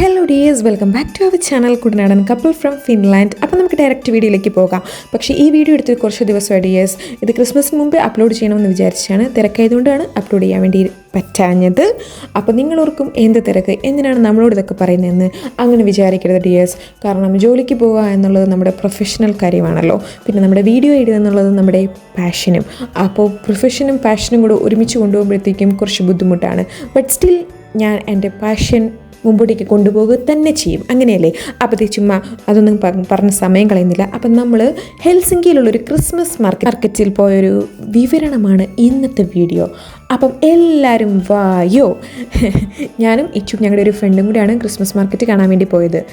Hello dears welcome back to our channel Kuttanadan couple from Finland അപ്പോൾ നമുക്ക് direct വീഡിയോയിലേക്ക് പോകാം. പക്ഷേ ഈ വീഡിയോ എടുത്ത് കുറച്ച് ദിവസമായി ഡിയേഴ്സ് ഇത് ക്രിസ്മസിന് മുമ്പേ അപ്ലോഡ് ചെയ്യണമെന്ന് വിചാരിച്ചാണ്. തിരക്കായതുകൊണ്ടാണ് അപ്ലോഡ് ചെയ്യാൻ വേണ്ടി പറ്റാഞ്ഞത്. അപ്പോൾ നിങ്ങളോർക്കും എന്ത് തിരക്ക് എന്തിനാണ് നമ്മളോട് ഇതൊക്കെ പറയുന്നതെന്ന് അങ്ങനെ വിചാരിക്കരുത് ഡിയേഴ്സ് കാരണം ജോലിക്ക് പോവുക എന്നുള്ളത് നമ്മുടെ പ്രൊഫഷണൽ കാര്യമാണല്ലോ. പിന്നെ നമ്മുടെ വീഡിയോ ഇടുക എന്നുള്ളത് നമ്മുടെ പാഷനും അപ്പോൾ പ്രൊഫഷനും പാഷനും കൂടെ ഒരുമിച്ച് കൊണ്ടുപോകുമ്പോഴത്തേക്കും കുറച്ച് ബുദ്ധിമുട്ടാണ്. ബട്ട് സ്റ്റിൽ ഞാൻ എന്റെ പാഷൻ മുമ്പോട്ടേക്ക് കൊണ്ടുപോകുക തന്നെ ചെയ്യും. അങ്ങനെയല്ലേ? അപ്പോൾ ചുമ്മാ അതൊന്നും പറഞ്ഞ സമയം കളയുന്നില്ല. അപ്പം നമ്മൾ ഹെൽസിങ്കിയിലുള്ളൊരു ക്രിസ്മസ് മാർക്കറ്റ് മാർക്കറ്റിൽ പോയൊരു വിവരണമാണ് ഇന്നത്തെ വീഡിയോ. അപ്പം എല്ലാവരും വായോ? ഞാനും ഇച്ചു ഞങ്ങളുടെ ഒരു ഫ്രണ്ടും കൂടിയാണ് ക്രിസ്മസ് മാർക്കറ്റ് കാണാൻ വേണ്ടി പോയത്.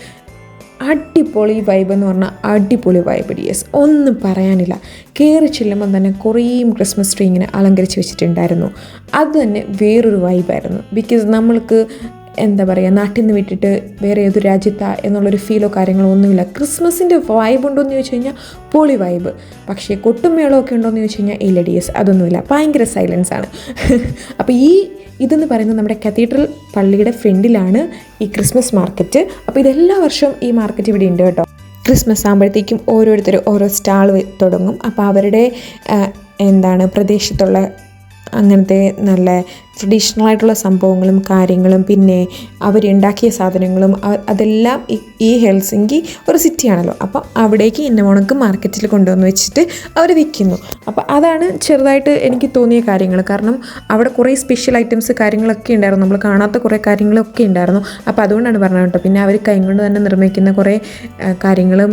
അടിപൊളി വൈബ് എന്ന് പറഞ്ഞാൽ അടിപൊളി വൈബ് ഡിയസ് ഒന്നും പറയാനില്ല. കയറി ചെല്ലുമ്പം തന്നെ കുറേയും ക്രിസ്മസ് ട്രീ ഇങ്ങനെ അലങ്കരിച്ച് വെച്ചിട്ടുണ്ടായിരുന്നു. അത് തന്നെ വേറൊരു വൈബായിരുന്നു ബിക്കോസ് നമ്മൾക്ക് എന്താ പറയുക നാട്ടിൽ നിന്ന് വിട്ടിട്ട് വേറെ ഏതൊരു രാജ്യത്താ എന്നുള്ളൊരു ഫീലോ കാര്യങ്ങളോ ഒന്നുമില്ല. ക്രിസ്മസിന്റെ വൈബ് ഉണ്ടോ എന്ന് ചോദിച്ചു കഴിഞ്ഞാൽ പൊളി വൈബ് പക്ഷേ കൊട്ടുമേളമൊക്കെ ഉണ്ടോ എന്ന് ചോദിച്ചു കഴിഞ്ഞാൽ ഇല്ല ഡിയസ് അതൊന്നുമില്ല. ഭയങ്കര സൈലൻസ് ആണ്. അപ്പോൾ ഈ ഇതെന്ന് പറയുന്നത് നമ്മുടെ കത്തീഡ്രൽ പള്ളിയുടെ ഫ്രണ്ടിലാണ് ഈ ക്രിസ്മസ് മാർക്കറ്റ് അപ്പോൾ ഇതെല്ലാ വർഷവും ഈ മാർക്കറ്റ് ഇവിടെ ഉണ്ട് കേട്ടോ. ക്രിസ്മസ് ആകുമ്പോഴത്തേക്കും ഓരോരുത്തർ ഓരോ സ്റ്റാൾ തുടങ്ങും. അപ്പോൾ അവരുടെ എന്താണ് പ്രദേശത്തുള്ള അങ്ങനത്തെ നല്ല ട്രഡീഷണൽ ആയിട്ടുള്ള സംഭവങ്ങളും കാര്യങ്ങളും പിന്നെ അവരുണ്ടാക്കിയ സാധനങ്ങളും അതെല്ലാം ഈ- ഹെൽസിങ്കി ഒരു സിറ്റിയാണല്ലോ അപ്പോൾ അവിടേക്ക് ഇന്നമോണക്ക് മാർക്കറ്റിൽ കൊണ്ടുവന്ന് വെച്ചിട്ട് അവർ വിൽക്കുന്നു അപ്പോൾ അതാണ് ചെറുതായിട്ട് എനിക്ക് തോന്നിയ കാര്യങ്ങൾ. കാരണം അവിടെ കുറേ സ്പെഷ്യൽ ഐറ്റംസ് കാര്യങ്ങളൊക്കെ ഉണ്ടായിരുന്നു. നമ്മൾ കാണാത്ത കുറേ കാര്യങ്ങളൊക്കെ ഉണ്ടായിരുന്നു. അപ്പോൾ അതുകൊണ്ടാണ് പറഞ്ഞത് കേട്ടോ. പിന്നെ അവർ കൈകൊണ്ട് തന്നെ നിർമ്മിക്കുന്ന കുറേ കാര്യങ്ങളും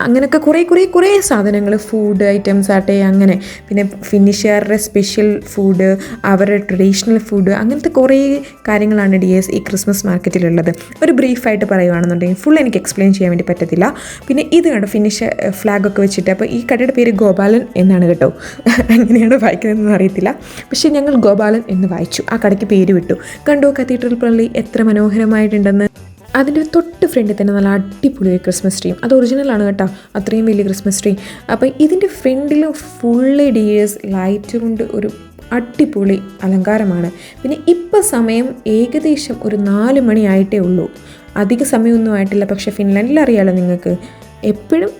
അങ്ങനെയൊക്കെ കുറേ കുറേ കുറേ സാധനങ്ങൾ ഫുഡ് ഐറ്റംസ് ആട്ടെ അങ്ങനെ. പിന്നെ ഫിനിഷുകാരുടെ സ്പെഷ്യൽ ഫുഡ് അവരുടെ ട്രഡീഷണൽ ഫുഡ് അങ്ങനത്തെ കുറേ കാര്യങ്ങളാണ് ഡി എസ് ഈ ക്രിസ്മസ് മാർക്കറ്റിലുള്ളത് ഒരു ബ്രീഫായിട്ട് പറയുകയാണെന്നുണ്ടെങ്കിൽ ഫുൾ എനിക്ക് എക്സ്പ്ലെയിൻ ചെയ്യാൻ വേണ്ടി പറ്റത്തില്ല. പിന്നെ ഇത് കണ്ടോ ഫിനിഷ് ഫ്ലാഗൊക്കെ വെച്ചിട്ട് അപ്പോൾ ഈ കടയുടെ പേര് ഗോപാലൻ എന്നാണ് കേട്ടോ. എങ്ങനെയാണ് വായിക്കുന്നതെന്ന് അറിയത്തില്ല. പക്ഷേ ഞങ്ങൾ ഗോപാലൻ എന്ന് വായിച്ചു. ആ കടയ്ക്ക് പേര് വിട്ടു. കണ്ടോ കത്തീഡ്രൽ പള്ളി എത്ര മനോഹരമായിട്ടുണ്ടെന്ന്? അതിന്റെ തൊട്ട് ഫ്രണ്ടിൽ തന്നെ നല്ല അടിപൊളി ഒരു ക്രിസ്മസ് ട്രീ അത് ഒറിജിനലാണ് കേട്ടോ. അത്രയും വലിയ ക്രിസ്മസ് ട്രീ അപ്പം ഇതിന്റെ ഫ്രണ്ടിൽ ഫുള്ള് ഡിയേഴ്സ് ലൈറ്റ് കൊണ്ട് ഒരു അടിപൊളി അലങ്കാരമാണ്. പിന്നെ ഇപ്പം സമയം ഏകദേശം ഒരു നാല് മണിയായിട്ടേ ഉള്ളൂ. അധിക സമയമൊന്നും ആയിട്ടില്ല. പക്ഷേ ഫിൻലാൻഡിൽ അറിയാലോ നിങ്ങൾക്ക്? എപ്പോഴും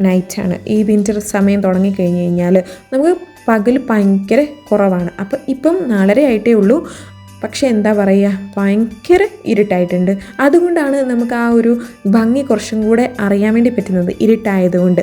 നൈറ്റാണ്. ഈ വിന്റർ സമയം തുടങ്ങിക്കഴിഞ്ഞ് കഴിഞ്ഞാൽ നമുക്ക് പകൽ ഭയങ്കര കുറവാണ്. അപ്പം ഇപ്പം നാലര ആയിട്ടേ ഉള്ളൂ. പക്ഷേ എന്താ പറയുക ഭയങ്കര ഇരുട്ടായിട്ടുണ്ട്. അതുകൊണ്ടാണ് നമുക്ക് ആ ഒരു ഭംഗി കുറച്ചും കൂടെ അറിയാൻ വേണ്ടി പറ്റുന്നത് ഇരുട്ടായതുകൊണ്ട്.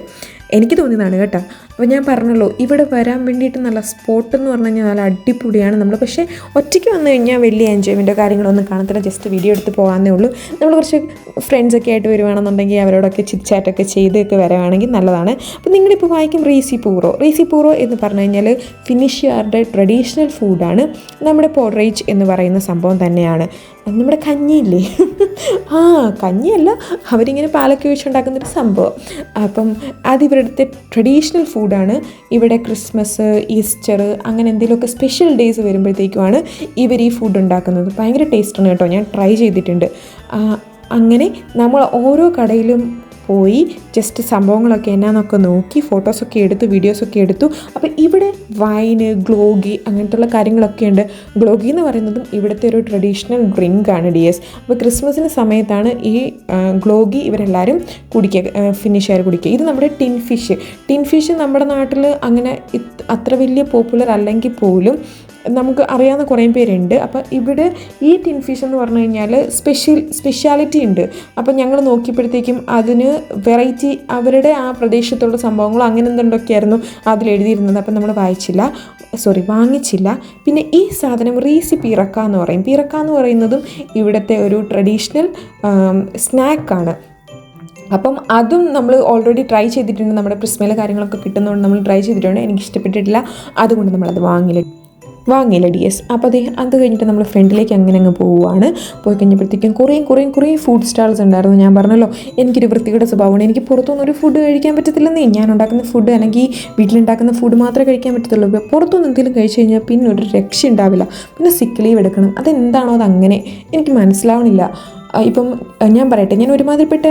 എനിക്ക് തോന്നിയതാണ് കേട്ടോ. അപ്പോൾ ഞാൻ പറഞ്ഞല്ലോ ഇവിടെ വരാൻ വേണ്ടിയിട്ട് നല്ല സ്പോട്ട് എന്ന് പറഞ്ഞു കഴിഞ്ഞാൽ നല്ല അടിപൊളിയാണ് നമ്മൾ പക്ഷേ ഒറ്റയ്ക്ക് വന്നു കഴിഞ്ഞാൽ വലിയ എൻജോയ്മെന്റോ കാര്യങ്ങളൊന്നും കാണത്തില്ല. ജസ്റ്റ് വീഡിയോ എടുത്ത് പോകാമെന്നേ ഉള്ളൂ. നമ്മൾ കുറച്ച് ഫ്രണ്ട്സൊക്കെ ആയിട്ട് വരുവാണെന്നുണ്ടെങ്കിൽ അവരോടൊക്കെ ചിറ്റ്ചാറ്റൊക്കെ ചെയ്തൊക്കെ വരാണെങ്കിൽ നല്ലതാണ്. അപ്പോൾ നിങ്ങളിപ്പോൾ വായിക്കും റീസി പൂറോ റീസി പൂറോ എന്ന് പറഞ്ഞു കഴിഞ്ഞാൽ ഫിനിഷ്യാറുടെ ട്രഡീഷണൽ ഫുഡാണ് നമ്മുടെ പോഡറേജ് എന്ന് പറയുന്ന സംഭവം തന്നെയാണ്. നമ്മുടെ കഞ്ഞിയില്ലേ? ആ കഞ്ഞിയല്ല അവരിങ്ങനെ പാലൊക്കെ വെച്ചുണ്ടാക്കുന്നൊരു സംഭവം. അപ്പം അത് ഇവരുടെ ട്രഡീഷണൽ ഫുഡാണ് ഇവിടെ ക്രിസ്മസ് ഈസ്റ്റർ അങ്ങനെ എന്തെങ്കിലുമൊക്കെ സ്പെഷ്യൽ ഡേയ്സ് വരുമ്പോഴത്തേക്കുമാണ് ഇവർ ഈ ഫുഡ് ഉണ്ടാക്കുന്നത്. ഭയങ്കര ടേസ്റ്റാണ് കേട്ടോ. ഞാൻ ട്രൈ ചെയ്തിട്ടുണ്ട്. അങ്ങനെ നമ്മൾ ഓരോ കടയിലും പോയി. ജസ്റ്റ് സംഭവങ്ങളൊക്കെ എന്നാന്നൊക്കെ നോക്കി ഫോട്ടോസൊക്കെ എടുത്തു വീഡിയോസൊക്കെ എടുത്തു. അപ്പോൾ ഇവിടെ വൈന് ഗ്ലോഗി അങ്ങനത്തുള്ള കാര്യങ്ങളൊക്കെ ഉണ്ട്. ഗ്ലോഗി എന്ന് പറയുന്നതും ഇവിടുത്തെ ഒരു ട്രഡീഷണൽ ഡ്രിങ്ക് ആണ് ഡി എസ് അപ്പോൾ ക്രിസ്മസിന് സമയത്താണ് ഈ ഗ്ലോഗി ഇവരെല്ലാവരും കുടിക്കുക ഫിനിഷ് ആയി കുടിക്കുക. ഇത് നമ്മുടെ ടിൻ ഫിഷ്. ടിൻ ഫിഷ് നമ്മുടെ നാട്ടിൽ അങ്ങനെ അത്ര വലിയ പോപ്പുലർ അല്ലെങ്കിൽ പോലും നമുക്ക് അറിയാവുന്ന കുറേ പേരുണ്ട്. അപ്പോൾ ഇവിടെ ഈ ടിൻ ഫിഷ് എന്ന് പറഞ്ഞു കഴിഞ്ഞാൽ സ്പെഷ്യൽ സ്പെഷ്യാലിറ്റി ഉണ്ട്. അപ്പോൾ ഞങ്ങൾ നോക്കിയപ്പോഴത്തേക്കും അതിന് വെറൈറ്റി അവരുടെ ആ പ്രദേശത്തുള്ള സംഭവങ്ങൾ അങ്ങനെ എന്തുണ്ടൊക്കെയായിരുന്നു അതിൽ എഴുതിയിരുന്നത്. അപ്പം നമ്മൾ വായിച്ചില്ല. സോറി വാങ്ങിച്ചില്ല. പിന്നെ ഈ സാധനം റീസി പീറക്ക എന്ന് പറയും. പിറക്ക എന്ന് പറയുന്നതും ഇവിടുത്തെ ഒരു ട്രഡീഷണൽ സ്നാക്കാണ് അപ്പം അതും നമ്മൾ ഓൾറെഡി ട്രൈ ചെയ്തിട്ടുണ്ട്. നമ്മുടെ പ്രിസ്മയിലെ കാര്യങ്ങളൊക്കെ കിട്ടുന്നതുകൊണ്ട് നമ്മൾ ട്രൈ ചെയ്തിട്ടുണ്ട്. എനിക്ക് ഇഷ്ടപ്പെട്ടിട്ടില്ല അതുകൊണ്ട് നമ്മളത് വാങ്ങില്ല വാങ്ങിയില്ല ഡി എസ്. അപ്പോൾ അതേ അത് കഴിഞ്ഞിട്ട് നമ്മൾ ഫ്രണ്ടിലേക്ക് അങ്ങനെ അങ്ങ് പോവുകയാണ് പോയി കഴിഞ്ഞപ്പോഴത്തേക്കും കുറേയും കുറേയും കുറേ ഫുഡ് സ്റ്റാൾസ് ഉണ്ടായിരുന്നു. ഞാൻ പറഞ്ഞല്ലോ എനിക്കൊരു വൃത്തിയുടെ സ്വഭാവമാണ്. എനിക്ക് പുറത്തുനിന്ന് ഒരു ഫുഡ് കഴിക്കാൻ പറ്റത്തില്ലെന്നേ. ഞാൻ ഉണ്ടാക്കുന്ന ഫുഡ് അല്ലെങ്കിൽ വീട്ടിലുണ്ടാക്കുന്ന ഫുഡ് മാത്രമേ കഴിക്കാൻ പറ്റത്തുള്ളൂ. പുറത്തുനിന്ന് എന്തെങ്കിലും കഴിച്ചു കഴിഞ്ഞാൽ പിന്നെ ഒരു രക്ഷ ഉണ്ടാവില്ല പിന്നെ സിക്ക് ലീവ് എടുക്കണം. അതെന്താണോ അതങ്ങനെ. എനിക്ക് മനസ്സിലാവണില്ല. ഇപ്പം ഞാൻ പറയട്ടെ ഞാൻ ഒരുമാതിരിപ്പെട്ട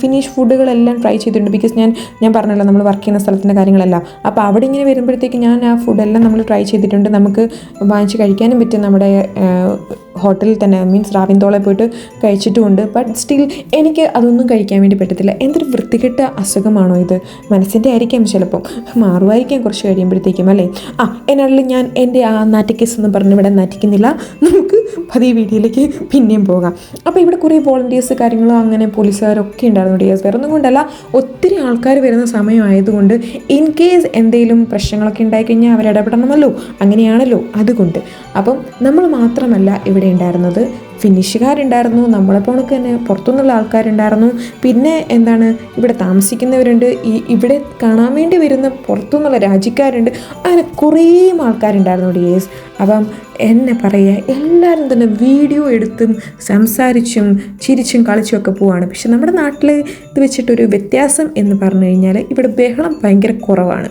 ഫിനിഷ് ഫുഡുകളെല്ലാം ട്രൈ ചെയ്തിട്ടുണ്ട്. ബിക്കോസ് ഞാൻ ഞാൻ പറഞ്ഞല്ലോ നമ്മൾ വർക്ക് ചെയ്യുന്ന സ്ഥലത്തിന്റെ കാര്യങ്ങളെല്ലാം. അപ്പോൾ അവിടെ ഇങ്ങനെ വരുമ്പോഴത്തേക്ക് ഞാൻ ആ ഫുഡെല്ലാം നമ്മൾ ട്രൈ ചെയ്തിട്ടുണ്ട്. നമുക്ക് വാങ്ങിച്ച് കഴിക്കാനും പറ്റും നമ്മുടെ ഹോട്ടലിൽ തന്നെ മീൻസ് റാവിന്തോളെ പോയിട്ട് കഴിച്ചിട്ടുമുണ്ട്. ബട്ട് സ്റ്റിൽ എനിക്ക് അതൊന്നും കഴിക്കാൻ വേണ്ടി പറ്റത്തില്ല. എന്തൊരു വൃത്തികെട്ട അസുഖമാണോ ഇത്? മനസ്സിന്റെ ആയിരിക്കാം ചിലപ്പം. മാറുമായിരിക്കാം കുറച്ച് കഴിയുമ്പോഴത്തേക്കും അല്ലേ? ആ എന്നാളിൽ ഞാൻ എന്റെ ആ നാറ്റിക്കസ് എന്ന് പറഞ്ഞ് ഇവിടെ നാറ്റിക്കുന്നില്ല. നമുക്ക് പതിയെ വീഡിയോയിലേക്ക് പിന്നെയും പോകാം. അപ്പോൾ ഇവിടെ കുറേ വോളണ്ടിയേഴ്സ് കാര്യങ്ങളോ അങ്ങനെ പോലീസുകാരൊക്കെ ഉണ്ടായിരുന്നു. ഡിയേഴ്സ് വേറെ ഒന്നും കൊണ്ടല്ല. ഒത്തിരി ആൾക്കാർ വരുന്ന സമയമായതുകൊണ്ട് ഇൻ കേസ് എന്തെങ്കിലും പ്രശ്നങ്ങളൊക്കെ ഉണ്ടായിക്കഴിഞ്ഞാൽ അവർ ഇടപെടണമല്ലോ അങ്ങനെയാണല്ലോ. അതുകൊണ്ട്. അപ്പം നമ്മൾ മാത്രമല്ല ഇവിടെ ഉണ്ടായിരുന്നത് ഫിനിഷുകാരുണ്ടായിരുന്നു നമ്മളെ കണക്ക് തന്നെ പുറത്തുനിന്നുള്ള ആൾക്കാരുണ്ടായിരുന്നു. പിന്നെ എന്താണ് ഇവിടെ താമസിക്കുന്നവരുണ്ട് ഈ ഇവിടെ കാണാൻ വേണ്ടി വരുന്ന പുറത്തുനിന്നുള്ള രാജ്യക്കാരുണ്ട്. അങ്ങനെ കുറേ ആൾക്കാരുണ്ടായിരുന്നു ഡിയേഴ്സ് അപ്പം എന്നെ പറയുക എല്ലാവരും തന്നെ വീഡിയോ എടുത്തും സംസാരിച്ചും ചിരിച്ചും കളിച്ചും ഒക്കെ പോവാണ്. പക്ഷെ നമ്മുടെ നാട്ടിൽ ഇത് വെച്ചിട്ടൊരു വ്യത്യാസം എന്ന് പറഞ്ഞു കഴിഞ്ഞാൽ ഇവിടെ ബഹളം ഭയങ്കര കുറവാണ്.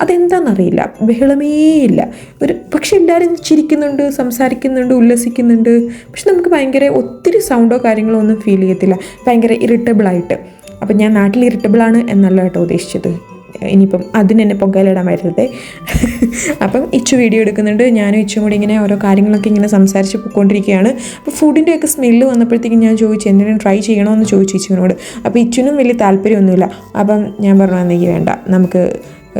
അതെന്താണെന്നറിയില്ല ബഹളമേ ഇല്ല ഒരു പക്ഷെ എല്ലാവരും ചിരിക്കുന്നുണ്ട് സംസാരിക്കുന്നുണ്ട് ഉല്ലസിക്കുന്നുണ്ട്. പക്ഷെ നമുക്ക് ഭയങ്കര ഒത്തിരി സൗണ്ടോ കാര്യങ്ങളോ ഒന്നും ഫീൽ ചെയ്യത്തില്ല. ഭയങ്കര ഇറിറ്റബിളായിട്ട് അപ്പം ഞാൻ നാട്ടിൽ ഇറിറ്റബിളാണ് എന്നല്ല കേട്ടോ ഉദ്ദേശിച്ചത്. ഇനിയിപ്പം അതിന് എന്നെ പൊങ്കാലിടാൻ വരരുത്. അപ്പം ഇച്ചു വീഡിയോ എടുക്കുന്നുണ്ട്. ഞാനും ഇച്ചും കൂടി ഇങ്ങനെ ഓരോ കാര്യങ്ങളൊക്കെ ഇങ്ങനെ സംസാരിച്ച് പോയിക്കൊണ്ടിരിക്കുകയാണ് അപ്പോൾ ഫുഡിന്റെയൊക്കെ സ്മെല്ല് വന്നപ്പോഴത്തേക്കും ഞാൻ ചോദിച്ചു എന്തെങ്കിലും ട്രൈ ചെയ്യണോ എന്ന് ചോദിച്ചു ഇച്ചുവിനോട്. അപ്പോൾ ഇച്ചുവിനും വലിയ താല്പര്യമൊന്നുമില്ല. അപ്പം ഞാൻ പറഞ്ഞു എന്നെങ്കിൽ വേണ്ട. നമുക്ക്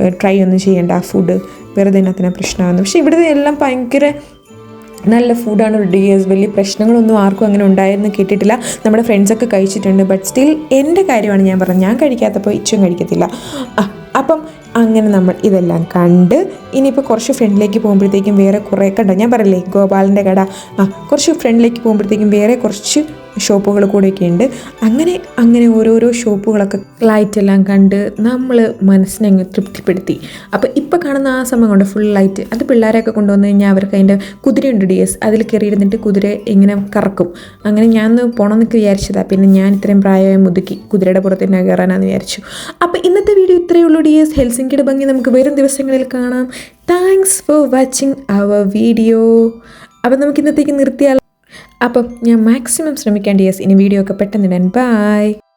ട്രൈ ഒന്നും ചെയ്യേണ്ട. ഫുഡ് വെറുതെ അതിനെ പ്രശ്നമാകുന്നു. പക്ഷേ ഇവിടുത്തെ എല്ലാം ഭയങ്കര നല്ല ഫുഡാണ് റെഡി ഡിയേഴ്സ് വലിയ പ്രശ്നങ്ങളൊന്നും ആർക്കും അങ്ങനെ ഉണ്ടായിരുന്നു കേട്ടിട്ടില്ല. നമ്മുടെ ഫ്രണ്ട്സൊക്കെ കഴിച്ചിട്ടുണ്ട് ബട്ട് സ്റ്റിൽ എന്റെ കാര്യമാണ് ഞാൻ പറഞ്ഞത്. ഞാൻ കഴിക്കാത്തപ്പോൾ ഇച്ചും കഴിക്കത്തില്ല. അപ്പം അങ്ങനെ നമ്മൾ ഇതെല്ലാം കണ്ട് ഇനിയിപ്പോൾ കുറച്ച് ഫ്രണ്ടിലേക്ക് പോകുമ്പോഴത്തേക്കും വേറെ കുറേ കണ്ടോ ഞാൻ പറയില്ലേ ഗോപാലിന്റെ കട. ആ കുറച്ച് ഫ്രണ്ടിലേക്ക് പോകുമ്പോഴത്തേക്കും വേറെ കുറച്ച് ഷോപ്പുകൾ കൂടെയൊക്കെ ഉണ്ട് അങ്ങനെ അങ്ങനെ ഓരോരോ ഷോപ്പുകളൊക്കെ ലൈറ്റ് എല്ലാം കണ്ട് നമ്മൾ മനസ്സിനെ അങ്ങ് തൃപ്തിപ്പെടുത്തി. അപ്പോൾ ഇപ്പോൾ കാണുന്ന ആ സമയം കൊണ്ട് ഫുൾ ലൈറ്റ് അത് പിള്ളേരെയൊക്കെ കൊണ്ടുവന്ന് കഴിഞ്ഞാൽ അവർക്ക് അതിന്റെ കുതിരയുണ്ട് ഡിയസ് അതിൽ കയറിയിരുന്നിട്ട് കുതിര ഇങ്ങനെ കറക്കും. അങ്ങനെ ഞാൻ ഒന്ന് പോകണമെന്നൊക്കെ വിചാരിച്ചതാണ് പിന്നെ ഞാൻ ഇത്രയും പ്രായമായി മുതുക്കി കുതിരയുടെ പുറത്ത് തന്നെ കയറാനാന്ന് വിചാരിച്ചു. അപ്പോൾ ഇന്നത്തെ വീഡിയോ ഇത്രയേ ഉള്ളൂ ഡി എസ് ഹെൽസിങ്കിയുടെ ഭംഗി നമുക്ക് വരും ദിവസങ്ങളിൽ കാണാം. Thanks for watching our video അപ്പം നമുക്ക് ഇന്നത്തേക്ക് നിർത്തിയാൽ അപ്പം ഞാൻ മാക്സിമം ശ്രമിക്കാൻ ഡിയസ് ഇനി വീഡിയോ ഒക്കെ പെട്ടെന്ന് ഇടാൻ. ബൈ